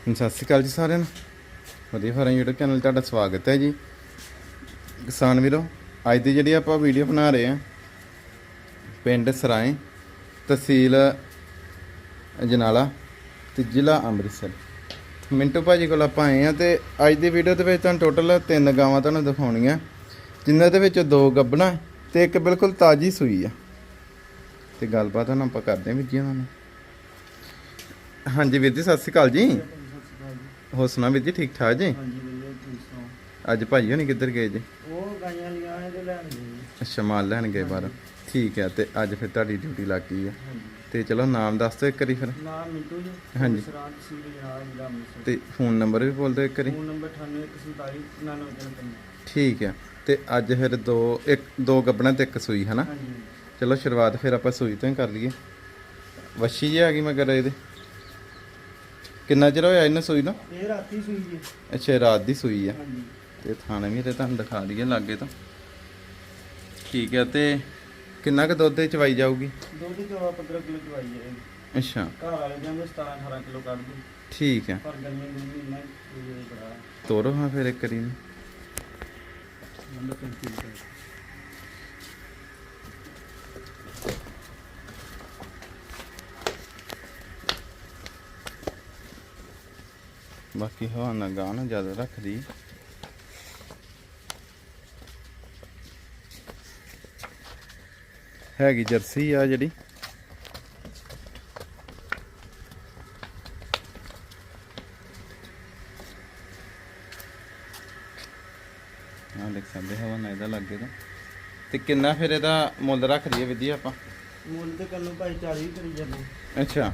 ਸਤਿ ਸ਼੍ਰੀ ਅਕਾਲ ਜੀ ਸਾਰਿਆਂ ਨੂੰ। ਵਧੀਆ ਫਾਰਮ YouTube ਚੈਨਲ ਤੁਹਾਡਾ ਸਵਾਗਤ ਹੈ ਜੀ। ਕਿਸਾਨ ਵੀਰੋ, ਅੱਜ ਦੀ ਜਿਹੜੀ ਆਪਾਂ ਵੀਡੀਓ ਬਣਾ ਰਹੇ ਹਾਂ, ਪਿੰਡ ਸਰਾਏ, ਤਹਿਸੀਲ ਅਜਨਾਲਾ ਤੇ ਜ਼ਿਲ੍ਹਾ ਅੰਮ੍ਰਿਤਸਰ। ਮਿੰਟੂ ਭਾਜੀ ਕੋਲ ਆਪਾਂ ਆਏ ਆ ਤੇ ਅੱਜ ਦੀ ਵੀਡੀਓ ਦੇ ਵਿੱਚ ਤੁਹਾਨੂੰ ਟੋਟਲ ਤਿੰਨ ਗਾਵਾਂ ਤੁਹਾਨੂੰ ਦਿਖਾਉਣੀਆਂ। ਜਿਨ੍ਹਾਂ ਦੇ ਵਿੱਚ ਦੋ ਗੱਬਣਾ ਤੇ ਇੱਕ ਬਿਲਕੁਲ ਤਾਜੀ ਸੂਈ ਆ। ਤੇ ਗੱਲਬਾਤ ਹੁਣ ਆਪਾਂ ਕਰਦੇ ਹਾਂ ਵੀਰ ਜੀ ਉਹਨਾਂ ਨਾਲ। ਹਾਂਜੀ ਵੀਰ ਜੀ, ਸਤਿ ਸ਼੍ਰੀ ਅਕਾਲ ਜੀ। ਹੋਰ ਸੁਣਾ ਵੀਰ ਜੀ ਠੀਕ ਠਾਕ ਜੀ? ਹਾਂਜੀ ਵਧੀਆ ਤੁਸੀਂ ਸੁਣਾਓ? ਅੱਜ ਭਾਜੀ ਹੋਣੀ ਕਿੱਧਰ ਗਏ ਜੀ? ਉਹ ਗਾਈਆਂ ਲੀਆਂ ਨੇ ਤੇ ਲੈਣ ਗਏ ਜੀ। ਅੱਛਾ ਮਾਲ ਲੈਣ ਗਏ ਬਾਹਰ। ਠੀਕ ਹੈ ਤੇ ਅੱਜ ਫਿਰ ਤੁਹਾਡੀ ਡਿਊਟੀ ਲੱਗ ਗਈ ਆ। ਹਾਂਜੀ। ਤੇ ਚਲੋ ਨਾਮ ਦੱਸ ਦਿਓ ਇੱਕ ਵਾਰੀ ਫਿਰ। ਨਾਮ ਮਿੰਟੂ ਜੀ ਹਾਂਜੀ। ਸਰਾਂ ਤਹਿਸੀਲ ਜਨਾਬ ਜ਼ਿਲ੍ਹਾ ਅੰਮ੍ਰਿਤਸਰ। ਤੇ ਫੋਨ ਨੰਬਰ ਵੀ ਬੋਲ ਦਿਓ ਇੱਕ ਵਾਰੀ। ਫੋਨ ਨੰਬਰ 98479995 ਠੀਕ ਹੈ ਤੇ ਅੱਜ ਫਿਰ ਦੋ ਇੱਕ ਦੋ ਗੱਬਣਾ ਤੇ ਇੱਕ ਸੂਈ ਹਨਾ? ਹਾਂਜੀ। ਚਲੋ ਸ਼ੁਰੂਆਤ ਫਿਰ ਆਪਾਂ ਸੂਈ ਤੋਂ ਹੀ ਕਰ ਲਈਏ। ਵੱਛੀ ਜੀ ਆ ਗਈ ਮਗਰ ਇਹਦੇ। ਕਿੰਨਾ ਚਿਰ ਹੋਇਆ ਇਹਨੂੰ ਸੂਈ ਨੂੰ? ਇਹ ਰਾਤੀ ਸੂਈ ਜੀ। ਅੱਛਾ ਇਹ ਰਾਤ ਦੀ ਸੂਈ ਆ। ਹਾਂਜੀ। ਤੇ ਥਾਣੇ ਵੀ ਤੇ ਤੁਹਾਨੂੰ ਦਿਖਾ ਦਈਏ ਲਾਗੇ ਤੋਂ। ਠੀਕ ਹੈ ਤੇ ਕਿੰਨਾ ਕੁ ਦੁੱਧ ਇਹ ਚਵਾਈ ਜਾਊਗੀ? ਦੁੱਧ ਚਵਾ 15 ਕਿਲੋ ਚਵਾਈ ਹੈ ਅੱਛਾ। ਘਰ ਵਾਲੇ ਜਾਂਦੇ 17 18 ਕਿਲੋ ਕੱਢ ਦੂ ਠੀਕ ਹੈ ਪਰ ਗਰਮੀ ਦੇ ਮਹੀਨਾ ਇਹ ਬੜਾ। ਤੋਰੋ ਹਾਂ ਫਿਰ ਇੱਕ ਵਾਰੀ ਨੂੰ। ਨੰਬਰ 35 ਬਾਕੀ ਹਵਾ ਨਾ ਨਾ ਜ਼ਿਆਦਾ ਰੱਖਦੀ। ਹੈਗੀ ਜਰਸੀ ਆ ਜਿਹੜੀ। ਆ ਦੇਖ ਸਕਦੇ ਹਵਾ ਨਾ ਇਹਦਾ ਲੱਗੇ ਤਾਂ ਤੇ ਕਿੰਨਾ ਫਿਰ ਇਹਦਾ ਮੁੱਲ ਰੱਖ ਦਈਏ ਵਧੀਆ ਆਪਾਂ? ਮੁੱਲ ਤੇ ਕੰਨੋਂ ਭਾਈ 40 ਕਰੀ ਜਾਂਦੇ। ਅੱਛਾ।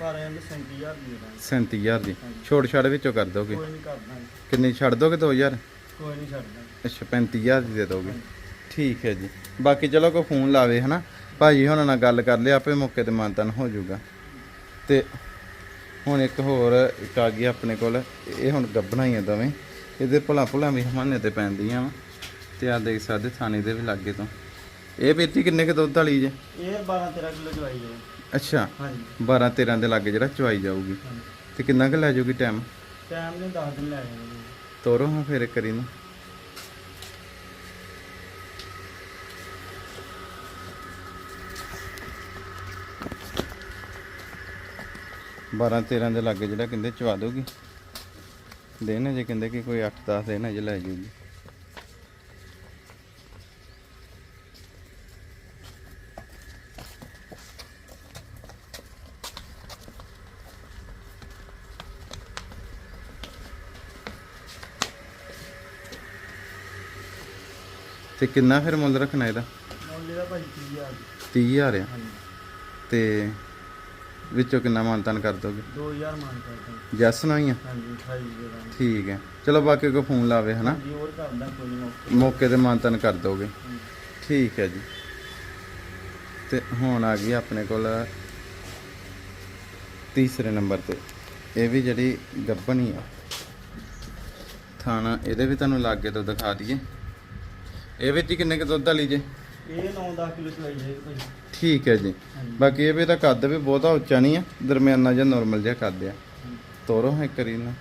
ਪਰ ਇਹਦੇ 37000 ਦੀ ਦਾਂ 37000 ਦੀ। ਛੋੜ ਛਾੜ ਵਿੱਚੋਂ ਕਰ ਦੋਗੇ? ਕੋਈ ਨਹੀਂ ਕਰਦਾ ਕਿੰਨੀ ਛੱਡ ਦੋਗੇ 2000 ਕੋਈ ਨਹੀਂ ਛੱਡਦਾ। ਅੱਛਾ 35000 ਦੀ ਦੇ ਦੋਗੇ। ਠੀਕ ਹੈ ਜੀ। ਬਾਕੀ ਚਲੋ ਕੋਈ ਫੋਨ ਲਾਵੇ ਹਨਾ? ਭਾਜੀ ਹੁਣਾਂ ਨਾਲ ਗੱਲ ਕਰ ਲਿਆ ਆਪੇ ਮੌਕੇ ਤੇ ਮਾਨਤਨ ਹੋ ਜਾਊਗਾ। ਤੇ ਹੁਣ ਇੱਕ ਹੋਰ ਇੱਕ ਆ ਗਈ ਆਪਣੇ ਕੋਲ ਇਹ ਹੁਣ ਗੱਬਣਾ ਹੀ ਆ ਦੋਵੇਂ। ਇਹਦੇ ਭੁਲਾ ਭੁਲਾ ਵੀ ਹਮਾਨੇ ਤੇ ਪੈਂਦੀਆਂ ਵਾ। ਤੇ ਆ ਦੇਖ ਸਕਦੇ ਥਾਣੇ ਦੇ ਵੀ ਲਾਗੇ ਤੋਂ। ਇਹ ਬੇਟੀ ਕਿੰਨੇ ਕੁ ਦੁੱਧ ਵਾਲੀ ਜੇ? ਇਹ 12 13 ਕਿਲੋ ਚਵਾਈ ਹੈ ਅੱਛਾ। ਹਾਂਜੀ। 12 13 ਦੇ ਲਾਗੇ ਜਿਹੜਾ ਚਵਾਈ ਜਾਊਗੀ। ਹਾਂਜੀ। ਤੇ ਕਿੰਨਾ ਕੁ ਲੈ ਜਾਊਗੀ ਟਾਈਮ ਟਾਈਮ ਨੇ 10 ਦਿਨ ਲੈ ਜਾਣੇ ਤੋਰੋ ਹਾਂ ਫਿਰ ਇੱਕ ਵਾਰੀ ਨੂੰ। ਬਾਰਾਂ 13 ਦੇ ਲਾਗੇ ਜਿਹੜਾ ਕਹਿੰਦੇ ਚਵਾ ਦੋਗੀ ਦੇਣ ਜੇ ਕਹਿੰਦੇ ਕਿ ਕੋਈ 8 10 ਦਿਨ ਅਜੇ ਲੈ ਜੂਗੀ ਤੇ ਕਿੰਨਾ ਫਿਰ ਮੁੱਲ ਰੱਖਣਾ ਇਹਦਾ? ਮੁੱਲ ਇਹਦਾ ਭਾਈ 30000 30000 ਆ। ਹਾਂਜੀ। ਤੇ ਵਿੱਚੋਂ ਕਿੰਨਾ ਮਾਨਤਨ ਕਰ ਦੋਗੇ? 2000 ਮੰਗ ਕਰਦਾ ਜੈਸ ਨਾ ਹੀ ਆ? ਹਾਂਜੀ 28 ਦੇ ਦਾਂਗੇ ਠੀਕ ਹੈ ਚਲੋ ਬਾਕੀ ਕੋ ਫੋਨ ਲਾਵੇ ਹਨਾ? ਹਾਂਜੀ ਹੋਰ ਕਰਦਾ ਕੋਈ ਨਹੀਂ ਮੌਕੇ ਮੌਕੇ ਤੇ ਮਾਨਤਨ ਕਰ ਦੋਗੇ। ਠੀਕ ਹੈ ਜੀ। ਤੇ ਹੁਣ ਆ ਗਈ ਆਪਣੇ ਕੋਲ ਤੀਸਰੇ ਨੰਬਰ ਤੇ। ਇਹ ਵੀ ਜਿਹੜੀ ਗੱਬਣੀ ਆ। ਥਾਣਾ ਇਹਦੇ ਵੀ ਤੁਹਾਨੂੰ ਲਾਗੇ ਤੋਂ ਦਿਖਾ ਦਈਏ। ਇਹ ਵਿੱਚ ਕਿੰਨੇ ਕੁ ਦੁੱਧ ਵਾਲੀ ਜੇ? ਇਹ 9-10 ਕਿਲੋ ਚਵਾਈ ਹੈ ਭਾਈ। ਠੀਕ ਹੈ ਜੀ। ਬਾਕੀ ਇਹ ਵੀ ਤਾਂ ਕੱਦ ਵੀ ਬਹੁਤਾ ਉੱਚਾ ਨਹੀਂ ਆ ਦਰਮਿਆਨਾ ਜਿਹਾ ਨਾਰਮਲ ਜਿਹਾ ਕੱਦ ਆ। ਤੋਰੋ ਹੈ ਕਰੀ ਨਾ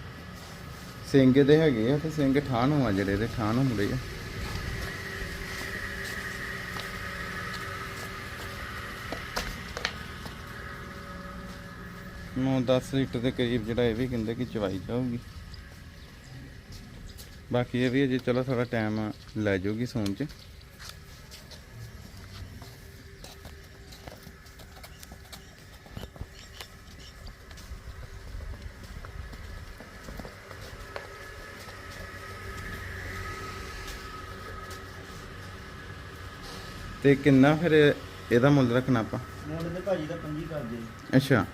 ਸਿੰਘ ਦੇ ਹੈਗੇ ਆ ਤੇ ਸਿੰਘ ਠਾਣ ਹੋਆ ਜਿਹੜੇ ਦੇ ਠਾਣ ਹੁੰਦੇ ਆ। ਨੌ 10 ਲੀਟਰ ਦੇ ਕਰੀਬ ਜਿਹੜਾ ਇਹ ਵੀ ਕਹਿੰਦੇ ਕਿ ਚਵਾਈ ਜਾਊਗੀ। ਬਾਕੀ ਇਹ ਵੀ ਅਜੇ ਚਲੋ ਥੋੜਾ ਟਾਈਮ ਲੈ ਜਾਊਗੀ ਸੌਣ ਚ। ਤੇ ਕਿੰਨਾ ਫਿਰ ਇਹਦਾ ਮੁੱਲ ਰੱਖਣਾ ਆਪਾਂ? ਮੁੱਲ ਤੇ ਭਾਜੀ ਦਾ 25 ਕਰਦੇ ਅੱਛਾ।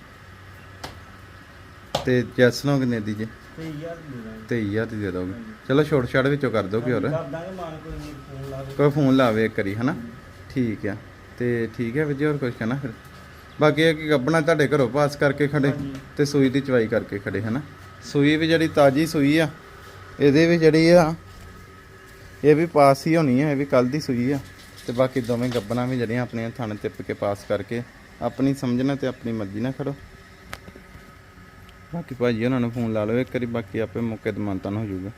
ਤੇ ਜੈਸ ਨੂੰ ਕਿੰਨੇ ਦੀ ਜੇ? 23000 ਦੇ ਦਾਂਗੇ ਹਜ਼ਾਰ ਦੀ ਦੇ ਦੋਗੇ। ਚਲੋ ਛੋਟ ਛਾੜ ਵਿੱਚੋਂ ਕਰ ਦੋਗੇ ਹੋਰ ਕਰ ਦਾਂਗੇ ਮਾਨ ਕੋਈ ਨਹੀਂ ਫੋਨ ਲਾ ਕੋਈ ਫੋਨ ਲਾਵੇ ਇੱਕ ਵਾਰੀ ਹਨਾ? ਠੀਕ ਆ। ਤੇ ਠੀਕ ਹੈ ਵਿਜੇ ਹੋਰ ਕੁਝ ਕਹਿਣਾ ਫਿਰ? ਬਾਕੀ ਇਹ ਕਿ ਗੱਬਣਾ ਤੁਹਾਡੇ ਘਰੋਂ ਪਾਸ ਕਰਕੇ ਖੜੇ। ਤੇ ਸੂਈ ਦੀ ਚਵਾਈ ਕਰਕੇ ਖੜੇ ਹਨਾ? ਸੂਈ ਵੀ ਜਿਹੜੀ ਤਾਜੀ ਸੂਈ ਆ ਇਹਦੇ ਵੀ ਜਿਹੜੀ ਆ ਇਹ ਵੀ ਪਾਸ ਹੀ ਹੋਣੀ ਆ ਇਹ ਵੀ ਕੱਲ ਦੀ ਸੂਈ ਆ। ਤੇ ਬਾਕੀ ਦੋਵੇਂ ਗੱਬਣਾ ਵੀ ਜਿਹੜੀਆਂ ਆਪਣੀਆਂ ਥਣ ਟਿੱਪ ਕੇ ਪਾਸ ਕਰਕੇ ਆਪਣੀ ਸਮਝਣਾ ਤੇ ਆਪਣੀ ਮਰਜ਼ੀ ਨਾਲ ਖੜੋ। ਬਾਕੀ ਭਾਜੀ ਉਹਨਾਂ ਨੂੰ ਫੋਨ ਲਾ ਲਓ, ਇੱਕ ਵਾਰੀ ਬਾਕੀ ਆਪੇ ਮੌਕੇ ਤੇ ਮੰਨਤਾਨ ਹੋ ਜਾਊਗਾ।